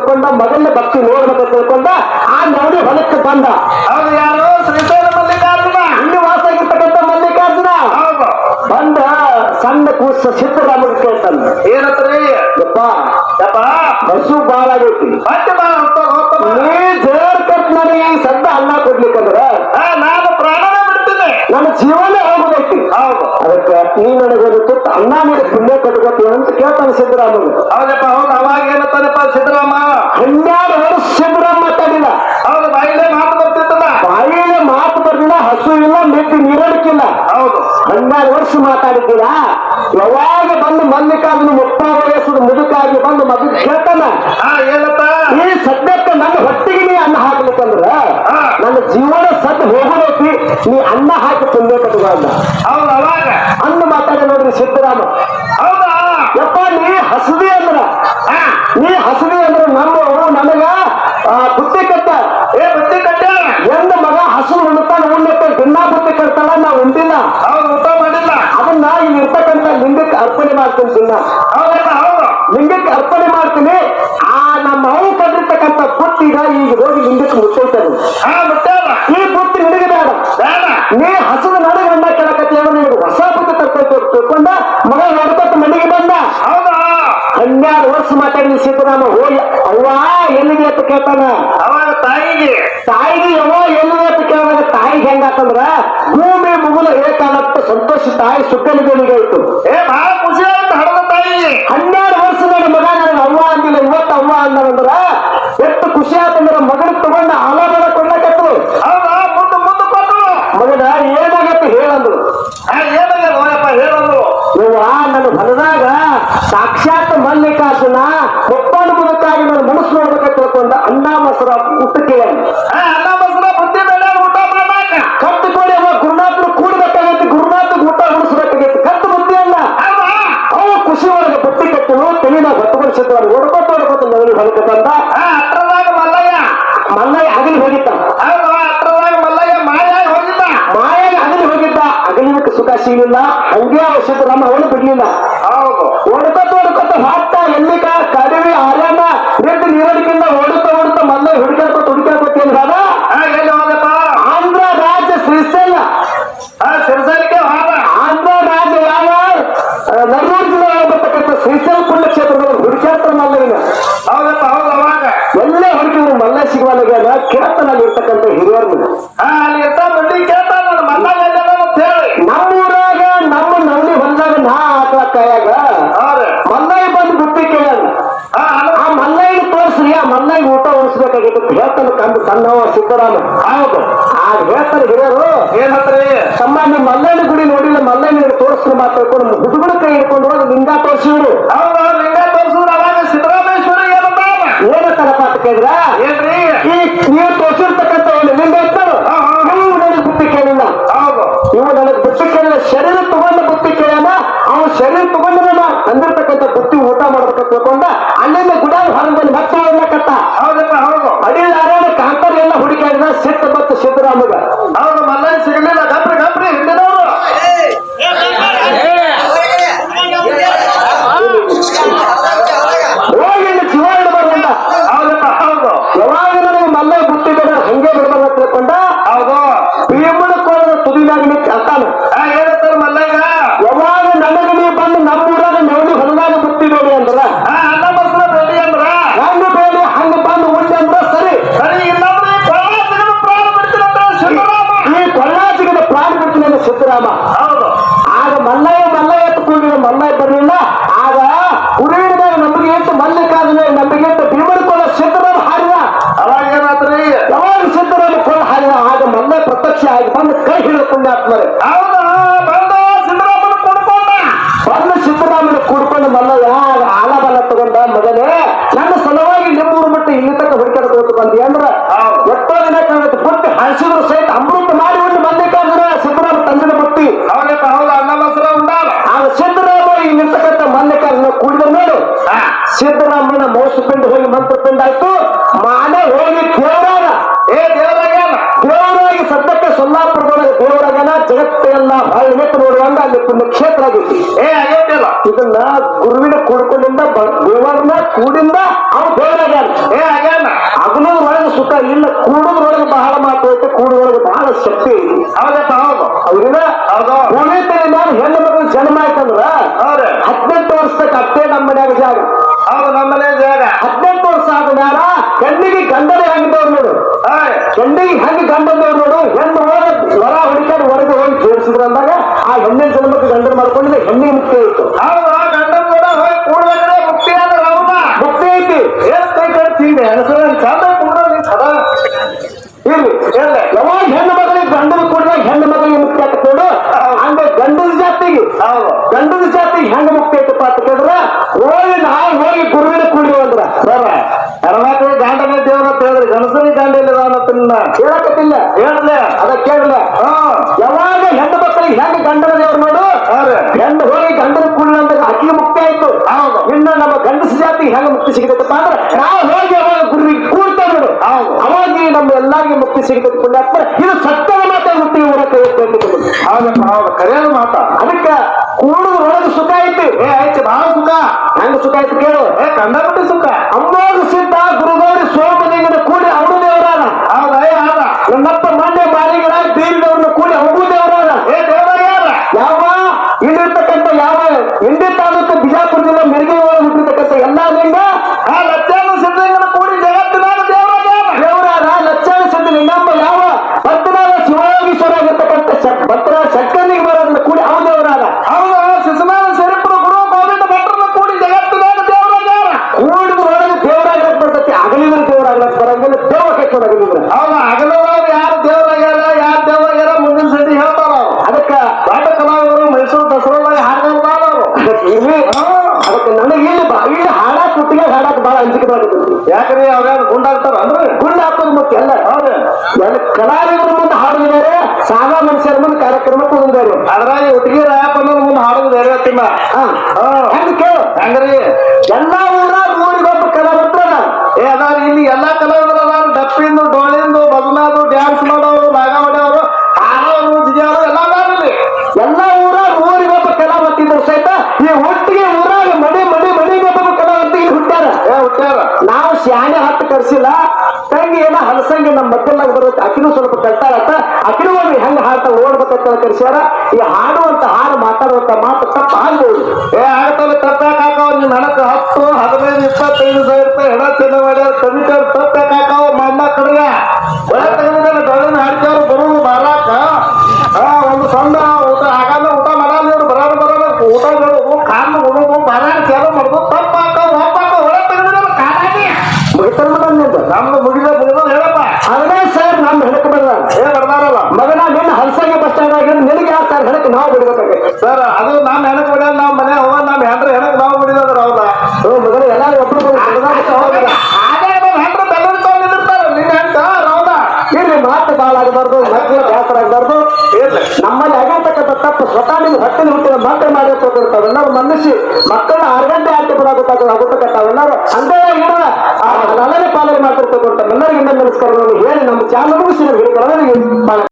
ತಿಳ್ಕೊಂಡ ಮಗನ ಭಕ್ತಿ ನೋಡ್ಬೇಕು ತಿಳ್ಕೊಂಡ ಆ ನವಡಿ ಹೊಲಕ್ಕೆ ಬಂದ. ಅವ್ರು ಯಾರು? ಶ್ರೀಶೈಲ ಮಲ್ಲಿಕಾರ್ಜುನ. ಇಲ್ಲಿ ವಾಸ ಆಗಿರ್ತಕ್ಕಂಥ ಮಲ್ಲಿಕಾರ್ಜುನ ಬಂದ ಸಣ್ಣ ಕೂಸ ಸಿದ್ದರಾಮನ್ ಕೇಳ್ತಾನೆ ಏನತ್ರಿ ಯಪ್ಪ. ಯಪ್ಪ. ಹಸು ಬಾಳ ಆಗೈತಿ. ಮತ್ತೆ ಬಾಳ ನೀ ಜೇರ್ ಕಟ್ ನನಗೆ ಸದ್ದ ಅನ್ನ ಕೊಡ್ಲಿಕ್ಕಂದ್ರ? ನಾನು ಪ್ರಾಣನೇ ಬಿಡ್ತೀನಿ. ನನ್ನ ಜೀವನೇ ಹೋಗಬೇಕು ಹೌದು. ಅದಕ್ಕೆ ನೀ ನನಗೊಂದು ತುತ್ತ ಅನ್ನ ನೀಡಿ ಪುಣ್ಯ ಕಟ್ಕೋತೀವಿ ಅಂತ ಕೇಳ್ತಾನೆ ಸಿದ್ಧರಾಮ ಹೌದಪ್ಪ ಹೌದು. ಅವಾಗ ಏನತ್ತಾನಪ್ಪ ಸಿದ್ದರಾಮ ಹನ್ನೆರಡು ವರ್ಷ ಸಿದ್ದರಾಮ ಮಾತಾಡಿಲ್ಲ ಅವ್ರ ಬಾಯಿಲೆ ಮಾತು ಬರ್ತಿತ್ತಲ್ಲ? ಬಾಯಿಲೆ ಮಾತು ಬರ್ಲಿಲ್ಲ ಹಸು ಇಲ್ಲ ಮೆಟ್ಟಿ ನೀರಡಿಕಿಲ್ಲ. ಹೌದು. ಹನ್ನೆರಡು ವರ್ಷ ಮಾತಾಡಿದ್ದೀರ? ಯಾವಾಗ ಬಂದು ಮಲ್ಲಿಕಾರ್ಜುನ ಮುಕ್ತಾಯ ವಯಸ್ಸದ ಮುದುಕಾಗಿ ಬಂದು ಮಗ ಕೇಳ್ತಾನ? ಆ ಏನತ್ತ ಈ ಸದ್ಯಕ್ಕೆ ನನ್ನ ಹೊಟ್ಟಿಗೆ ನೀ ಅನ್ನ ಹಾಕ್ಲಿಕ್ಕಂದ್ರ ನನ್ನ ಜೀವನ ಸದ್ ಹೋಗೋದೈತಿ ನೀ ಅನ್ನ ಹಾಕಿ ಕಟ್ಕೊಂಡ ಹೌದು ಅವಾಗ. ಅನ್ನ ಮಾತಾಡಿ ನೋಡ್ರಿ ಸಿದ್ದರಾಮ ಹೌದಾ? ಯಪ್ಪ ನೀ ಹಸದಿ ನೀ ಹಸದಿ ಅಂದ್ರೆ ನಮ್ಮ ಅವ್ರು ನನಗ ಬುದ್ಧಿ ಕಟ್ಟ. ಏ ಬುತ್ತಿ ಕಟ್ಟ? ಎಂದ ಮಗ ಹಸು ಉಣ್ತಾನ ಉಣ್ಣತ್ತ ದಿನ ಬುತ್ತಿ ಕಟ್ತಾಳ ನಾ ಉಂಟಿಲ್ಲ ಊಟ ಮಾಡಿಲ್ಲ. ಅದನ್ನ ಇಲ್ಲಿ ಇರ್ತಕ್ಕಂತ ಲಿಂಗಕ್ಕೆ ಅರ್ಪಣೆ ಮಾಡ್ತೀನಿ ಸುಣ್ಣ ಲಿಂಗಕ್ಕೆ ಅರ್ಪಣೆ ಮಾಡ್ತೀನಿ. ಆ ನಮ್ಮ ಅವು ಕಟ್ಟಿರ್ತಕ್ಕಂಥ ಬುತ್ತಿಗ ಈಗ ಹೋಗಿ ಲಿಂಗಕ್ಕೆ ಮುಟ್ಟೈತದು ಮಾತಾಡಿ ಸೀತಾರಾಮ ಹೋಗಿ ಅವ್ವ ಎಲ್ಲಿದೆ ಅಂತ ಕೇಳ್ತಾನ? ಅವಾಗ ತಾಯಿಗೆ. ತಾಯಿಗೆ ಯವ್ವ ಎಲ್ಲಿದೆ ಅಂತ ಕೇಳಿದಾಗ ತಾಯಿಗೆ ಹೆಂಗಾತಂದ್ರ ಭೂಮಿ ಮುಗುಲ ಏಕಾಲತ್ತ ಸಂತೋಷ ತಾಯಿ ಸುಕ್ಕಲಿಗೆ ಆಯ್ತು. ಏ ಬಹಳ ಖುಷಿ ಆಯ್ತು ಹಡದ ತಾಯಿ ಹನ್ನೆರಡು ವರ್ಷದ ಮಗ ನನಗೆ ಅವ್ವ ಅಂದಿಲ್ಲ ಇವತ್ತು ಅವ್ವ ಅಂದನಂದ್ರ ಎಷ್ಟು ಖುಷಿ ಆತಂದ್ರ ಮಗನ ತಗೊಂಡ ಆಲಾಬಲ ಕೊಡ್ಲಕತ್ತು ಹೌದಾ ಮುಂದೆ ಮುಂದೆ ಕೊಟ್ಟರು ಮಗನ ಏನಾಗತ್ತೆ ಹೇಳಂದ್ರು ಹಾ ಏನಾಗ ನೋಯಪ್ಪ ಹೇಳಂದ್ರು ಇವ ನನ್ನ ಹೊಲದಾಗ ಸಾಕ್ಷಾತ್ ಮಲ್ಲಿಕಾರ್ಜುನ ಒಪ್ಪಂದ ಮುದಕ್ಕಾಗಿ ನನ್ನ ಮನಸ್ಸು ನೋಡ್ಬೇಕಂತ ತಿಳ್ಕೊಂಡ ಅಣ್ಣಾ ಮೊಸರ ಊಟಕ್ಕೆ. ಅಣ್ಣಾ ಮಸರ ಬುದ್ಧಿ ಮೇಲೆ ಊಟ ಮಾಡಾಕ ಕತ್ತು ಕೊಡಿ ಅವ ಗುರುನಾಥರು ಕೂಡಬೇಕಾಗೈತಿ ಗುರುನಾಥ ಊಟ ಉಳಿಸ್ಬೇಕಾಗೈತಿ ಕತ್ತು ಬುದ್ಧಿ ಅಲ್ಲ. ಅವ ಖುಷಿ ಒಳಗೆ ಬುಟ್ಟಿ ಕಟ್ಟಲು ತೆಲಿನ ಹೊತ್ತುಕೊಂಡು ಸಿದ್ಧ ಓಡ್ಕೊತ ಹೊಡ್ಕೊತ ನವಲಿ ಹೊಲಕ್ಕೆ ಬಂದ. ಮಲ್ಲಯ ಮಲ್ಲಯ್ಯ. ಮಲ್ಲಯ್ಯ ಅಗಲಿ ಹೋಗಿದ್ದ. ಮಲ್ಲಯ ಹತ್ರದಾಗ ಮಲ್ಲಯ್ಯ ಮಾಯಾಗಿ ಹೋಗಿದ್ದ. ಮಾಯಾಗಿ ಅಗಲಿ ಹೋಗಿದ್ದ. ಅಗಲಿಕ್ಕೆ ಸುಖ ಸಿಗಲಿಲ್ಲ ಹಂಗೆ ಅವಶ್ಯಕ ನಮ್ಮ ಅವಳು ಬಿಡ್ಲಿಲ್ಲ. ಹೌದು. ಓಡ್ಕೊತ ಓಡ್ಕೊತ ಹಾಕ್ತ ಎಲ್ಲಿಕ ಕಡಿಮೆ ಆರ್ಯಾನ ನಿಂತು ನೀರಡಿಕಿಂದ ಓಡುತ್ತ ಓಡುತ್ತ ಮಲ್ಲ ಹುಡುಕಾಡ್ಕೊತ ಹುಡುಕಾಡ್ಕೊತ ಏನ್ ಹೋದ ಹಾ ಎಲ್ಲಿ ಹೋದಪ್ಪ? ಆಂಧ್ರ ರಾಜ್ಯ ಶ್ರೀಶೈಲ. ಹಾ ಸಿರ್ಸಲಿಕ್ಕೆ ಹೋದ. ಆಂಧ್ರ ರಾಜ್ಯ ಯಾವ? ನನ್ನೂರು ಜಿಲ್ಲೆ ಬರ್ತಕ್ಕಂಥ ಶ್ರೀಶೈಲ ಪುಣ್ಯಕ್ಷೇತ್ರದಲ್ಲಿ ಹುಡುಕಾಡ್ತಾರ ಮಲ್ಲಯ್ಯನ ಹೌದಪ್ಪ ಹೌದು ಅವಾಗ. ಎಲ್ಲೇ ಹುಡುಕಿದ್ರು ಮಲ್ಲ ಸಿಗುವಲ್ಲಾಗ ಕೇಳ್ತಾನಲ್ಲಿ ಇರ್ತಕ್ಕಂಥ ಹಿರಿಯರ ಹೇಳ್ತಾನೆ ಕಂಡು ಸಣ್ಣವ ಸಿದ್ದರಾಮ ಹೌದು. ಆ ಹೇಳ್ತಾರೆ ಹಿರಿಯರು ಏನ್ ತಮ್ಮ ನಿಮ್ಮ ಮಲ್ಲಯ್ಯನ ಗುಡಿ ನೋಡಿಲ್ಲ ಮಲ್ಲಯ್ಯನ ತೋರಿಸ್ರಿ ಮಾತಾಡ್ಕೊಂಡು ಹುಡುಗನ ಕೈ ಹಿಡ್ಕೊಂಡು ಹೋಗಿ ಲಿಂಗ ತೋರಿಸಿದ್ರು ಲಿಂಗ ತೋರಿಸಿದ್ರು ಅವಾಗ ಸಿದ್ದರಾಮೇಶ್ವರಿ ಏನಂತಾರ ಏನಂತಾರಪ್ಪ ಅಂತ ಕೇಳಿದ್ರ? ಏನ್ರಿ? ಈ ತೋರಿಸಿರ್ತಕ್ಕಂಥ ಯಾವಾಗ ಕೂಡ ಹಾರಿದ ಆಗ ಮೊನ್ನೆ ಪ್ರತ್ಯಕ್ಷ ಆಗಿ ಬಂದು ಕೈ ಹಿಡಿದು ಆತ್ಮರೆ ಹೌದಾ? ಬಂದ ಸಿದ್ದರಾಮನ ಕುಡ್ಕೊಂಡ. ಬಂದು ಸಿದ್ದರಾಮನ ಕೂಡ್ಕೊಂಡು ಮಲ್ಲಯ್ಯ ಆಗ ಆಲ ಬಲ ತಗೊಂಡ ಮಗನೇ ನನ್ನ ಸಲುವಾಗಿ ನಿಮ್ಮೂರು ಮಟ್ಟ ಇಲ್ಲಿ ತನಕ ಹುಡುಕಾಡ್ಕೊಂಡು ಬಂದಿ ಅಂದ್ರ. ಎಷ್ಟೋ ದಿನ ಕಾಣುತ್ತೆ ಬುಟ್ಟಿ ಹಸಿದ್ರು ಸಹಿತ ಅಮೃತ ಮಾಡಿ ಒಂದು ಮಲ್ಲಿಕಾರ್ಜುನ ಸಿದ್ದರಾಮ ತಂದಿನ ಬುಟ್ಟಿ. ಹೌದಪ್ಪ ಹೌದು ಅನ್ನ ಮೊಸರು ಉಂಡಾರ ಆಗ ಸಿದ್ದರಾಮ ಇಲ್ಲಿರ್ತಕ್ಕಂಥ ಮಲ್ಲಿಕಾರ್ಜುನ ಕೂಡಿದ ನೋಡು ಸಿದ್ದರಾಮನ ಸಿದ್ದರಾಮನ ಮೋಸಪಿಂಡ ಹೋಗಿ ಮಂತ್ರಪಿಂಡ ಆಯ್ತು. ಮಾನೆ ಹೋಗಿ ದೇವರಾಗ ಏ ದೇವರಾಗ್ಯಾನ ದೇವರಾಗಿ ಸದ್ಯಕ್ಕೆ ಸೊಲ್ಲಾಪುರದೊಳಗೆ ದೇವರಾಗನ ಜಗತ್ತೆಲ್ಲ ಬಹಳ ನಿಮಿತ್ತ ನೋಡುವಂಗ ಅಲ್ಲಿ ಪುಣ್ಯಕ್ಷೇತ್ರ ಆಗಿತ್ತು. ಏ ಆಗಿಲ್ಲ ಇದನ್ನ ಗುರುವಿನ ಕೊಡ್ಕೊಂಡಿಂದ ದೇವರನ್ನ ಕೂಡಿಂದ ಅವ ದೇವರಾಗ್ಯಾನ ಏ ಆಗ್ಯಾನ ಒಳಗೆ ಸುತ್ತ ಇಲ್ಲ ಕೂಡೋದ್ರೊಳಗೆ ಬಹಳ ಮಾತು ಐತೆ ಕೂಡೋದ್ರೊಳಗೆ ಬಹಳ ಶಕ್ತಿ ಹೌದಪ್ಪ ಹೌದು. ಅವ್ರಿನ ಹೌದು. ಹೆಣ್ಣು ಮಗಳು ಜನ್ಮ ಆಯ್ತಂದ್ರ? ಮುಗಿಸ್ತಕ್ಕ ಅಷ್ಟೇ ನಮ್ಮ ಮನ್ಯಾಗ ಜಾಗ. ಹೌದು ನಮ್ಮನೆ ಜಾಗ. ಹದಿನೆಂಟು ವರ್ಷ ಆದ ಮ್ಯಾಲ ಹೆಣ್ಣಿಗೆ ಗಂಡನೇ ಆಗಿದ್ದವ್ರು ನೋಡು. ಹೆಣ್ಣಿಗೆ ಹೆಂಗ್ ಗಂಡದವ್ರು ನೋಡು. ಹೆಣ್ಣು ಹೊರ ಹುಡುಕಾಡಿ ಹೊರಗೆ ಹೋಗಿ ಜೋಡಿಸಿದ್ರು ಅಂದಾಗ ಆ ಹೆಣ್ಣಿನ ಜನ್ಮಕ್ಕೆ ಗಂಡನ ಮಾಡ್ಕೊಂಡಿದ್ರೆ ಹೆಣ್ಣಿಗೆ ಮುಕ್ತಿ ಆಯ್ತು. ಹೌದು ಆ ಗಂಡನ್ ಕೂಡ ಹೋಗಿ ಮುಕ್ತಿ ಆದ್ರೆ ಮುಕ್ತಿ ಐತಿ. ಎಷ್ಟು ಕೈ ಕಡೆ ತಿಂದೆ? ಹೆಸರು ಚಂದ ಕೂಡ ಸದಾ. ಇಲ್ಲಿ ಎಲ್ಲ ಯಾವಾಗ ಹೆಣ್ಣು ಮಗಳಿಗೆ ಗಂಡನ ಕೊಡಿದಾಗ ಹೆಣ್ಣು ಮಗಳಿಗೆ ಮುಕ್ತಿ ಆಯ್ತು ನೋಡು ಹಂಗ ಗಂಡನ ಜಾತಿಗೆ ಹೌದು ಗಂಡನ ಜಾತಿಗೆ ಹೆಂಗ್ ಮುಕ್ತಿ ಆಯ್ತಪ್ಪ ಅಂತ ಕೇಳಿದ್ರ ಹೋಗಿ ನಾವು ಹೋಗಿ ಗುರುವಿನ ಕುಡಿಯುವ ಅಂದ್ರ ಸರ ಹೆಣ್ಮಕ್ಳು ಗಂಡನ ದೇವ್ರ ಅಂತ ಹೇಳಿದ್ರಿ ಗಣಸನಿ ಗಂಡ ಇಲ್ಲ ಅನ್ನೋದನ್ನ ಕೇಳಕತ್ತಿಲ್ಲ ಹೇಳ್ದೆ ಅದ ಕೇಳಲ್ಲ ಹಾ ಯಾವಾಗ ಹೆಣ್ಣು ಮಕ್ಕಳಿಗೆ ಹೆಂಗ್ ಗಂಡನ ದೇವ್ರು ನೋಡು ಹೌದು ಹೆಣ್ಣು ಹೋಗಿ ಗಂಡನ ಕುಡಿದ ಅಂದಾಗ ಅಕ್ಕಿಗೆ ಮುಕ್ತಿ ಆಯ್ತು ಹೌದು ಇನ್ನ ನಮ್ಮ ಜಾತಿಗೆ ಹೆಂಗ ಮುಕ್ತಿ ಸಿಗತೈತಪ್ಪ ಅಂದ್ರೆ ನಾವು ಹೋಗಿ ಅವಾಗ ಗುರುವಿಗೆ ಕೂಡ್ತೇವೆ ನೋಡು. ಅವಾಗ ನಮ್ಮ ಎಲ್ಲರಿಗೆ ಮುಕ್ತಿ ಸಿಗತೈತಿ ಪುಣ್ಯಾತ್ಮ ಇದು ಸತ್ಯದ ಮಾತಾ ಹುಟ್ಟಿ ಊರಕ್ಕೆ ಹೌದಪ್ಪ ಹೌದು. ಕರೆಯೋದು ಮಾತ. ಅದಕ್ಕೆ ಕೂಡುದು ಒಳಗೆ ಸುಖ ಐತಿ. ಏ ಆಯ್ತು ಬಹಳ ಸುಖ. ಹೆಂಗ ಸುಖ ಐತಿ ಕೇಳು. ಏ ಕಂಡಬಿಟ್ಟು ಸುಖ. ಅಮ್ಮೋಗ ಸಿದ್ಧ ಹಾಡಾಕ್ ಬಹಳ ಅಂಜಿಕೆ ಬರ್ತೈತಿ ಯಾಕ್ರಿ ಅವ್ರ್ಯಾರು ಗುಂಡಾಗ್ತಾರ ಅಂದ್ರೆ ಗುಂಡ ಹಾಕೋದು ಮತ್ತೆ ಎಲ್ಲ ಹೌದು. ಕಲಾವಿದರ ಮುಂದೆ ಹಾಡಿದ್ದಾರೆ ಸಾದಾ ಮನುಷ್ಯರ ಮುಂದೆ ಕಾರ್ಯಕ್ರಮ ಹೋಗಿದ್ದಾರೆ ಅದ್ರಾಗ ಒಟ್ಟಿಗೆ ರಾಯಪ್ಪ ಮುಂದೆ ಹಾಡೋದು ಬೇರೆ ತಿನ್ನ ಹಾ. ಹೆಂಗ್ ಕೇಳು. ಹೆಂಗ್ರಿ? ಎಲ್ಲ ಊರಾಗ ಹತ್ತು ಕರ್ಸಿಲ್ಲ ತಂಗಿ ಏನ ಹಲಸಂಗಿ ನಮ್ಮ ಮಕ್ಕಳಾಗ ಬರುತ್ತೆ. ಅಕಿನೂ ಸ್ವಲ್ಪ ಕಲ್ತಾಳತ್ತ ಅಕಿನೂ ಒಂದು ಹೆಂಗ್ ಹಾಡ್ತಾ ಓಡ್ಬೇಕಂತ ಕರೆಸ್ಯಾರ ಈ ಹಾಡುವಂತ ಹಾಡು ಮಾತಾಡುವಂತ ಮಾತು ತಪ್ಪ ಆಗ್ಬೋದು. ಏ ಆಗ್ತಲ್ಲ ತಪ್ಪಾಕ ಹಾಕಾವ ನಿಮ್ ಹಣಕ್ಕೆ ಹತ್ತು, ಹದಿನೈದು, ಇಪ್ಪತ್ತೈದು ಸಾವಿರ ರೂಪಾಯಿ ಹಣ ಚೆನ್ನ ಮಾಡ್ಯಾರ ಕಮಿಟರ್ ತಪ್ಪಾಕ ಆಗಬಾರ್ದು, ಮಕ್ಕಳು ಬೇಸರ ಆಗಬಾರ್ದು. ನಮ್ಮಲ್ಲಿ ಆಗಿರ್ತಕ್ಕಂಥ ತಪ್ಪು ಸ್ವತಃ ನೀವು ಹೊಟ್ಟೆಲಿ ಹುಟ್ಟಿದ ಮಕ್ಕಳು ಮಾಡಿರ್ತಿರ್ತಾವೆ ಎಲ್ಲರೂ ಮನಸ್ಸಿ ಮಕ್ಕಳನ್ನ ಆರು ಗಂಟೆ ಆಟ ಬಿಡೋದಕ್ಕಾಗ ಆಗುತ್ತಕ್ಕಂಥವೆಲ್ಲರೂ ಹಂಗೆ ಇರುವ ಆ ಪಾಲನೆ ಮಾಡ್ತಿರ್ತಕ್ಕಂಥ ಎಲ್ಲರಿಗೂ ನಮಸ್ಕಾರಗಳನ್ನು ಹೇಳಿ ನಮ್ಮ ಚಾನಲ್ ಮುಗಿಸಿ ಹಿಡಿಕೊಳ್ಳೋದು